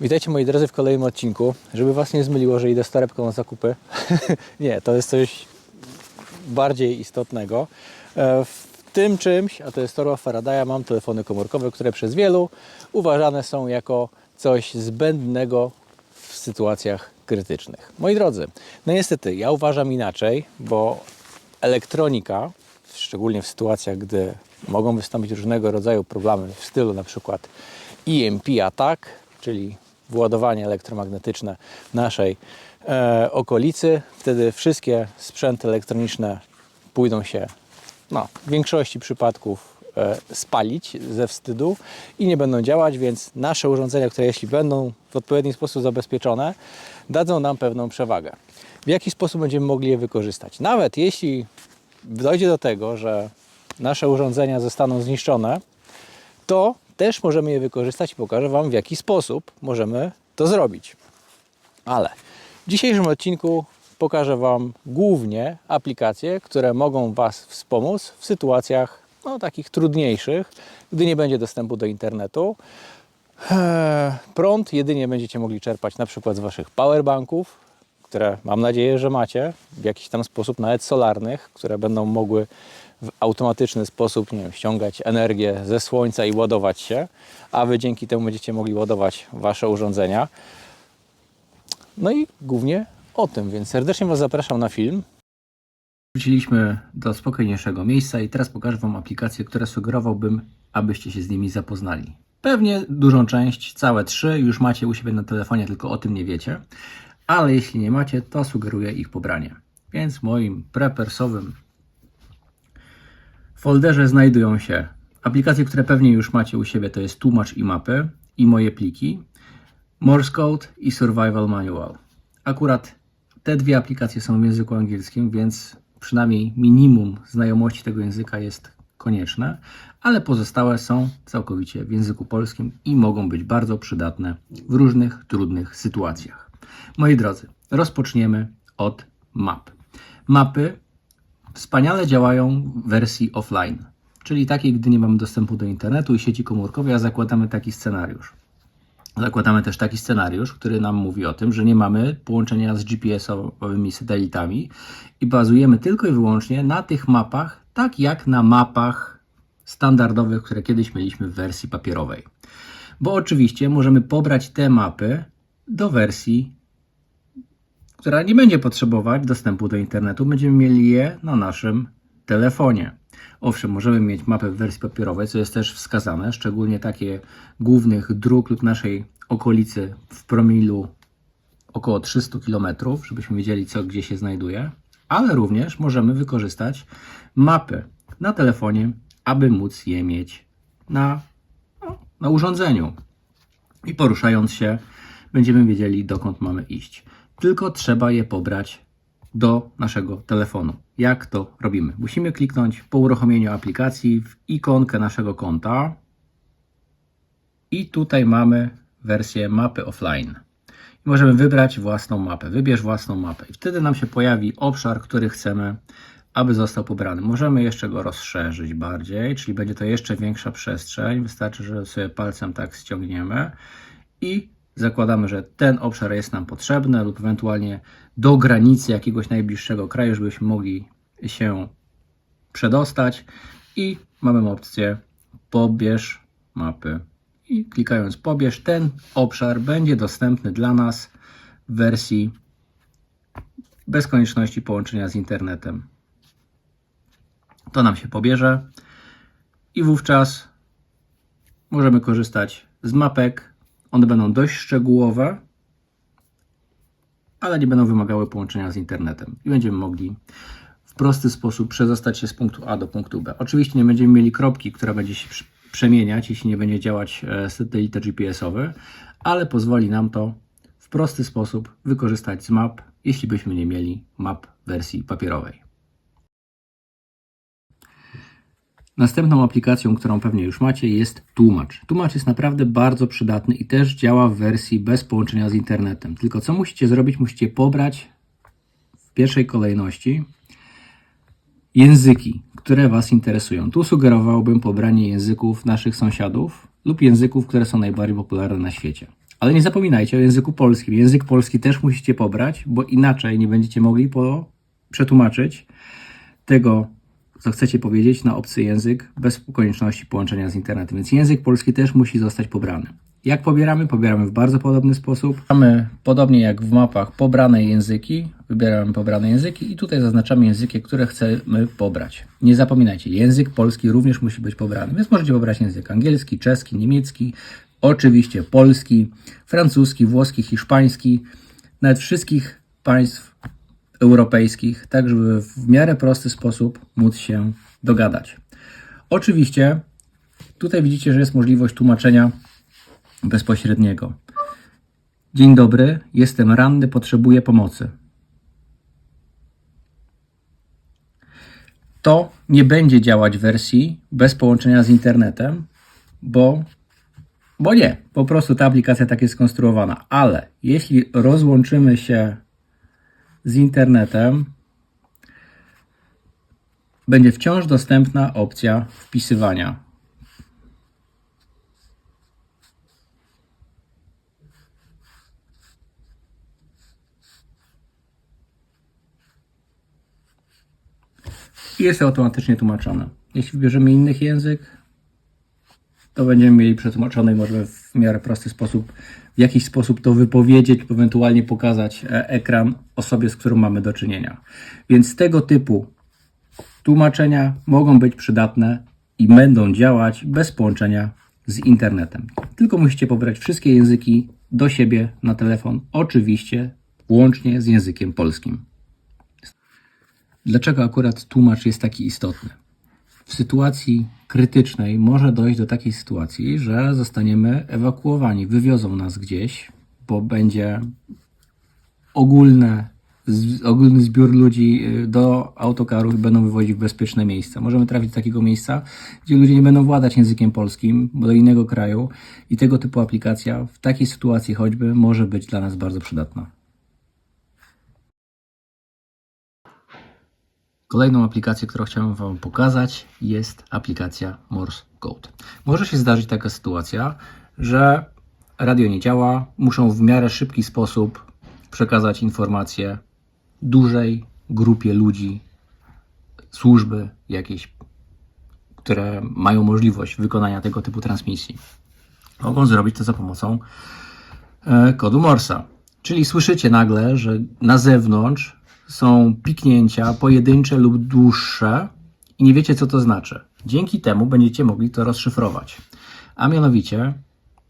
Witajcie moi drodzy w kolejnym odcinku. Żeby Was nie zmyliło, że idę z torebką na zakupy. nie, to jest coś bardziej istotnego. E, W tym czymś, a to jest torba Faradaya, mam telefony komórkowe, które przez wielu uważane są jako coś zbędnego w sytuacjach krytycznych. Moi drodzy, no niestety, ja uważam inaczej, bo elektronika, szczególnie w sytuacjach, gdy mogą wystąpić różnego rodzaju problemy w stylu na przykład EMP attack, czyli władowanie elektromagnetyczne naszej e, okolicy, wtedy wszystkie sprzęty elektroniczne pójdą się no, w większości przypadków spalić ze wstydu i nie będą działać, więc nasze urządzenia, które jeśli będą w odpowiedni sposób zabezpieczone, dadzą nam pewną przewagę. W jaki sposób będziemy mogli je wykorzystać? Nawet jeśli dojdzie do tego, że nasze urządzenia zostaną zniszczone, to też możemy je wykorzystać i pokażę Wam, w jaki sposób możemy to zrobić. Ale w dzisiejszym odcinku pokażę Wam głównie aplikacje, które mogą Was wspomóc w sytuacjach no, takich trudniejszych, gdy nie będzie dostępu do internetu. Eee, Prąd jedynie będziecie mogli czerpać na przykład z Waszych powerbanków, które mam nadzieję, że macie w jakiś tam sposób, nawet solarnych, które będą mogły w automatyczny sposób nie wiem, ściągać energię ze słońca i ładować się, a Wy dzięki temu będziecie mogli ładować Wasze urządzenia. No i głównie o tym, więc serdecznie Was zapraszam na film. Wróciliśmy do spokojniejszego miejsca i teraz pokażę Wam aplikacje, które sugerowałbym, abyście się z nimi zapoznali. Pewnie dużą część, całe trzy, już macie u siebie na telefonie, tylko o tym nie wiecie. Ale jeśli nie macie, to sugeruję ich pobranie. Więc w moim prepersowym folderze znajdują się aplikacje, które pewnie już macie u siebie, to jest tłumacz i mapy i moje pliki, Morse Code i Survival Manual. Akurat te dwie aplikacje są w języku angielskim, więc przynajmniej minimum znajomości tego języka jest konieczne, ale pozostałe są całkowicie w języku polskim i mogą być bardzo przydatne w różnych trudnych sytuacjach. Moi drodzy, rozpoczniemy od map. Mapy wspaniale działają w wersji offline, czyli takiej, gdy nie mamy dostępu do internetu i sieci komórkowej, a zakładamy taki scenariusz. Zakładamy też taki scenariusz, który nam mówi o tym, że nie mamy połączenia z GPS-owymi satelitami i bazujemy tylko i wyłącznie na tych mapach, tak jak na mapach standardowych, które kiedyś mieliśmy w wersji papierowej. Bo oczywiście możemy pobrać te mapy do wersji, która nie będzie potrzebować dostępu do internetu. Będziemy mieli je na naszym telefonie. Owszem, możemy mieć mapę w wersji papierowej, co jest też wskazane, szczególnie takie głównych dróg lub naszej okolicy w promilu około 300 km, żebyśmy wiedzieli, co gdzie się znajduje, ale również możemy wykorzystać mapy na telefonie, aby móc je mieć na, no, na urządzeniu. I poruszając się, będziemy wiedzieli, dokąd mamy iść. Tylko trzeba je pobrać do naszego telefonu. Jak to robimy? Musimy kliknąć po uruchomieniu aplikacji w ikonkę naszego konta i tutaj mamy wersję mapy offline. I możemy wybrać własną mapę. Wybierz własną mapę i wtedy nam się pojawi obszar, który chcemy, aby został pobrany. Możemy jeszcze go rozszerzyć bardziej, czyli będzie to jeszcze większa przestrzeń. Wystarczy, że sobie palcem tak ściągniemy i zakładamy, że ten obszar jest nam potrzebny lub ewentualnie do granicy jakiegoś najbliższego kraju, żebyśmy mogli się przedostać i mamy opcję pobierz mapy i klikając pobierz ten obszar będzie dostępny dla nas w wersji bez konieczności połączenia z internetem. To nam się pobierze i wówczas możemy korzystać z mapek. One będą dość szczegółowe, ale nie będą wymagały połączenia z internetem i będziemy mogli w prosty sposób przedostać się z punktu A do punktu B. Oczywiście nie będziemy mieli kropki, która będzie się przemieniać, jeśli nie będzie działać e, satelita GPS-owy, ale pozwoli nam to w prosty sposób wykorzystać z map, jeśli byśmy nie mieli map wersji papierowej. Następną aplikacją, którą pewnie już macie, jest Tłumacz. Tłumacz jest naprawdę bardzo przydatny i też działa w wersji bez połączenia z internetem. Tylko co musicie zrobić? Musicie pobrać w pierwszej kolejności języki, które Was interesują. Tu sugerowałbym pobranie języków naszych sąsiadów lub języków, które są najbardziej popularne na świecie. Ale nie zapominajcie o języku polskim. Język polski też musicie pobrać, bo inaczej nie będziecie mogli po przetłumaczyć tego, co chcecie powiedzieć na obcy język bez konieczności połączenia z internetem. Więc język polski też musi zostać pobrany. Jak pobieramy? Pobieramy w bardzo podobny sposób. Mamy podobnie jak w mapach pobrane języki, wybieramy pobrane języki i tutaj zaznaczamy języki, które chcemy pobrać. Nie zapominajcie, język polski również musi być pobrany, więc możecie pobrać język angielski, czeski, niemiecki, oczywiście polski, francuski, włoski, hiszpański, nawet wszystkich państw europejskich, tak żeby w miarę prosty sposób móc się dogadać. Oczywiście tutaj widzicie, że jest możliwość tłumaczenia bezpośredniego. Dzień dobry, jestem ranny, potrzebuję pomocy. To nie będzie działać w wersji bez połączenia z internetem, bo, bo nie, po prostu ta aplikacja tak jest skonstruowana. Ale jeśli rozłączymy się z internetem, będzie wciąż dostępna opcja wpisywania. I jest to automatycznie tłumaczone. Jeśli wybierzemy inny język, to będziemy mieli przetłumaczone i możemy w miarę prosty sposób, w jakiś sposób to wypowiedzieć, ewentualnie pokazać e, ekran osobie, z którą mamy do czynienia. Więc tego typu tłumaczenia mogą być przydatne i będą działać bez połączenia z internetem. Tylko musicie pobrać wszystkie języki do siebie na telefon, oczywiście łącznie z językiem polskim. Dlaczego akurat tłumacz jest taki istotny? W sytuacji krytycznej może dojść do takiej sytuacji, że zostaniemy ewakuowani, wywiozą nas gdzieś, bo będzie ogólne, ogólny zbiór ludzi y, do autokarów i będą wywozić w bezpieczne miejsca. Możemy trafić do takiego miejsca, gdzie ludzie nie będą władać językiem polskim, bo do innego kraju i tego typu aplikacja w takiej sytuacji choćby może być dla nas bardzo przydatna. Kolejną aplikację, którą chciałem Wam pokazać, jest aplikacja Morse Code. Może się zdarzyć taka sytuacja, że radio nie działa, muszą w miarę szybki sposób przekazać informację dużej grupie ludzi, służby jakieś, które mają możliwość wykonania tego typu transmisji. Mogą zrobić to za pomocą e, kodu Morsa. Czyli słyszycie nagle, że na zewnątrz są piknięcia pojedyncze lub dłuższe i nie wiecie, co to znaczy. Dzięki temu będziecie mogli to rozszyfrować. A mianowicie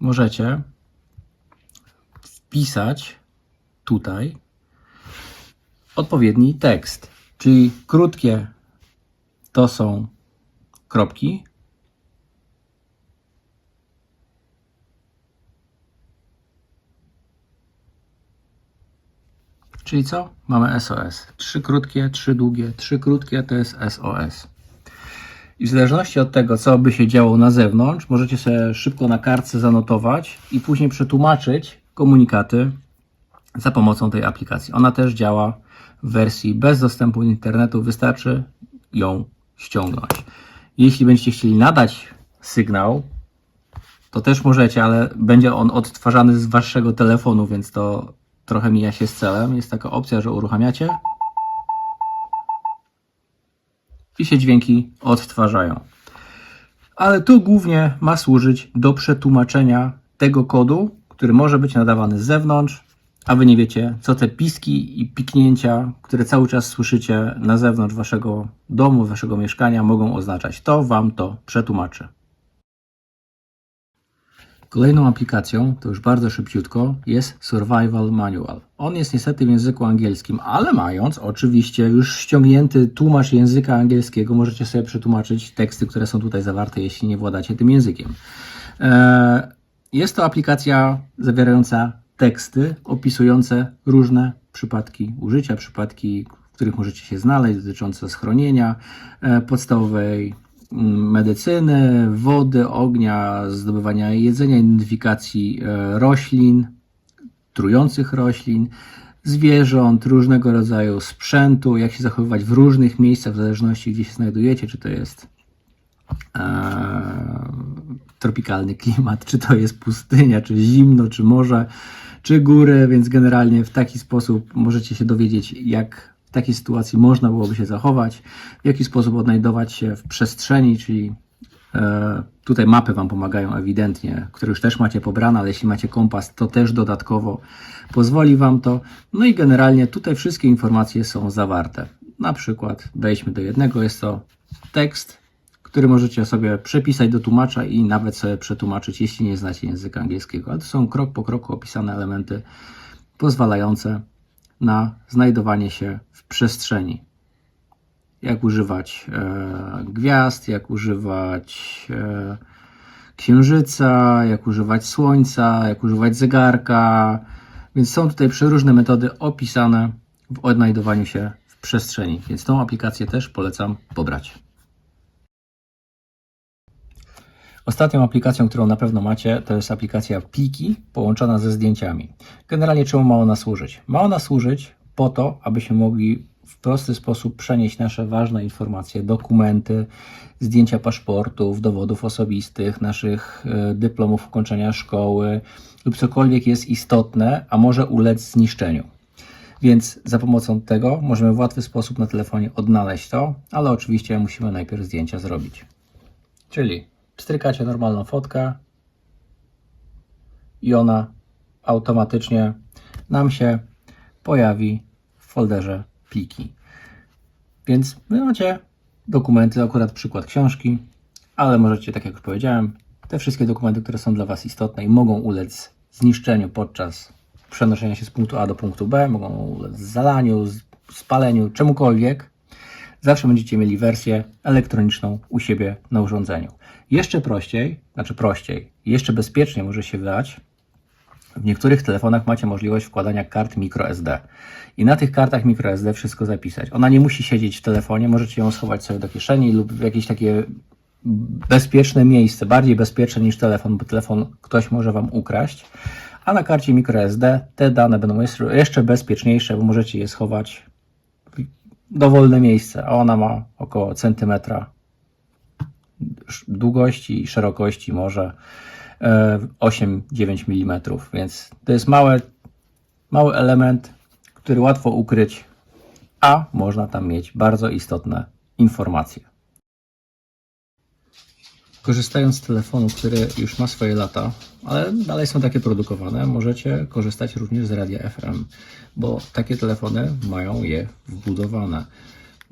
możecie wpisać tutaj odpowiedni tekst, czyli krótkie to są kropki, Czyli co? Mamy SOS. Trzy krótkie, trzy długie, trzy krótkie to jest SOS. I w zależności od tego, co by się działo na zewnątrz, możecie sobie szybko na kartce zanotować i później przetłumaczyć komunikaty za pomocą tej aplikacji. Ona też działa w wersji bez dostępu do internetu, wystarczy ją ściągnąć. Jeśli będziecie chcieli nadać sygnał, to też możecie, ale będzie on odtwarzany z waszego telefonu, więc to trochę mija się z celem. Jest taka opcja, że uruchamiacie i się dźwięki odtwarzają. Ale to głównie ma służyć do przetłumaczenia tego kodu, który może być nadawany z zewnątrz, a wy nie wiecie, co te piski i piknięcia, które cały czas słyszycie na zewnątrz waszego domu, waszego mieszkania, mogą oznaczać. To wam to przetłumaczy. Kolejną aplikacją, to już bardzo szybciutko, jest Survival Manual. On jest niestety w języku angielskim, ale mając oczywiście już ściągnięty tłumacz języka angielskiego, możecie sobie przetłumaczyć teksty, które są tutaj zawarte, jeśli nie władacie tym językiem. E, jest to aplikacja zawierająca teksty opisujące różne przypadki użycia, przypadki, w których możecie się znaleźć, dotyczące schronienia e, podstawowej medycyny, wody, ognia, zdobywania jedzenia, identyfikacji e, roślin, trujących roślin, zwierząt, różnego rodzaju sprzętu, jak się zachowywać w różnych miejscach, w zależności gdzie się znajdujecie, czy to jest e, tropikalny klimat, czy to jest pustynia, czy zimno, czy morze, czy góry, więc generalnie w taki sposób możecie się dowiedzieć, jak takiej sytuacji można byłoby się zachować, w jaki sposób odnajdować się w przestrzeni, czyli e, tutaj mapy Wam pomagają ewidentnie, które już też macie pobrane, ale jeśli macie kompas, to też dodatkowo pozwoli Wam to. No i generalnie tutaj wszystkie informacje są zawarte. Na przykład wejdźmy do jednego, jest to tekst, który możecie sobie przepisać do tłumacza i nawet sobie przetłumaczyć, jeśli nie znacie języka angielskiego. Ale to są krok po kroku opisane elementy pozwalające na znajdowanie się w przestrzeni. Jak używać e, gwiazd, jak używać e, księżyca, jak używać słońca, jak używać zegarka. Więc są tutaj przeróżne metody opisane w odnajdowaniu się w przestrzeni. Więc tą aplikację też polecam pobrać. Ostatnią aplikacją, którą na pewno macie, to jest aplikacja Pliki połączona ze zdjęciami. Generalnie czemu ma ona służyć? Ma ona służyć po to, abyśmy mogli w prosty sposób przenieść nasze ważne informacje, dokumenty, zdjęcia paszportów, dowodów osobistych, naszych e, dyplomów ukończenia szkoły lub cokolwiek jest istotne, a może ulec zniszczeniu. Więc za pomocą tego możemy w łatwy sposób na telefonie odnaleźć to, ale oczywiście musimy najpierw zdjęcia zrobić. Czyli pstrykacie normalną fotkę i ona automatycznie nam się pojawi w folderze pliki. Więc macie dokumenty, akurat przykład książki, ale możecie, tak jak już powiedziałem, te wszystkie dokumenty, które są dla Was istotne i mogą ulec zniszczeniu podczas przenoszenia się z punktu A do punktu B, mogą ulec zalaniu, spaleniu, czemukolwiek, zawsze będziecie mieli wersję elektroniczną u siebie na urządzeniu. Jeszcze prościej, znaczy prościej, jeszcze bezpiecznie może się wydać. W niektórych telefonach macie możliwość wkładania kart microSD i na tych kartach microSD wszystko zapisać. Ona nie musi siedzieć w telefonie, możecie ją schować sobie do kieszeni lub w jakieś takie bezpieczne miejsce, bardziej bezpieczne niż telefon, bo telefon ktoś może Wam ukraść. A na karcie microSD te dane będą jeszcze- bezpieczniejsze, bo możecie je schować dowolne miejsce, a ona ma około centymetra długości i szerokości może e, 8-9 mm, więc to jest mały, mały element, który łatwo ukryć, a można tam mieć bardzo istotne informacje. Korzystając z telefonu, który już ma swoje lata, ale dalej są takie produkowane, możecie korzystać również z radia FM, bo takie telefony mają je wbudowane.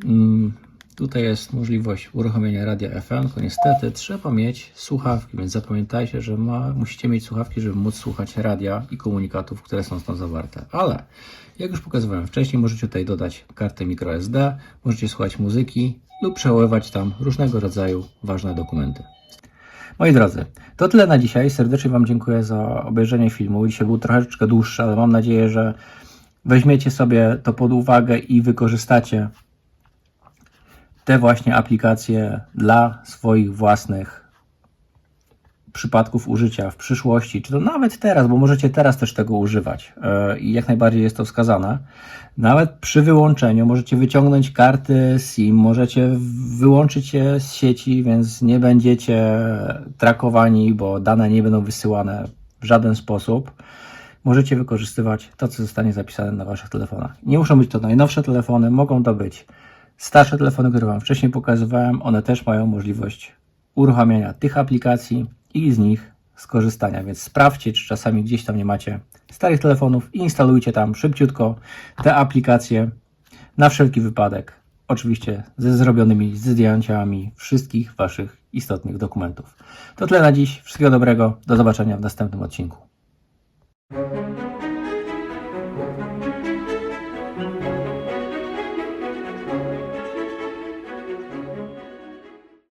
Mm, Tutaj jest możliwość uruchomienia radia FM, tylko niestety trzeba mieć słuchawki, więc zapamiętajcie, że ma, musicie mieć słuchawki, żeby móc słuchać radia i komunikatów, które są tam zawarte. Ale jak już pokazywałem wcześniej, możecie tutaj dodać kartę microSD, możecie słuchać muzyki lub przechowywać tam różnego rodzaju ważne dokumenty. Moi drodzy, to tyle na dzisiaj. Serdecznie Wam dziękuję za obejrzenie filmu. Dzisiaj był troszeczkę dłuższy, ale mam nadzieję, że weźmiecie sobie to pod uwagę i wykorzystacie te właśnie aplikacje dla swoich własnych przypadków użycia w przyszłości, czy to nawet teraz, bo możecie teraz też tego używać e, i jak najbardziej jest to wskazane. Nawet przy wyłączeniu możecie wyciągnąć karty SIM, możecie wyłączyć je z sieci, więc nie będziecie trakowani, bo dane nie będą wysyłane w żaden sposób. Możecie wykorzystywać to, co zostanie zapisane na Waszych telefonach. Nie muszą być to najnowsze telefony, mogą to być starsze telefony, które Wam wcześniej pokazywałem. One też mają możliwość uruchamiania tych aplikacji i z nich skorzystania, więc sprawdźcie, czy czasami gdzieś tam nie macie starych telefonów i instalujcie tam szybciutko te aplikacje na wszelki wypadek. Oczywiście ze zrobionymi zdjęciami wszystkich Waszych istotnych dokumentów. To tyle na dziś. Wszystkiego dobrego. Do zobaczenia w następnym odcinku.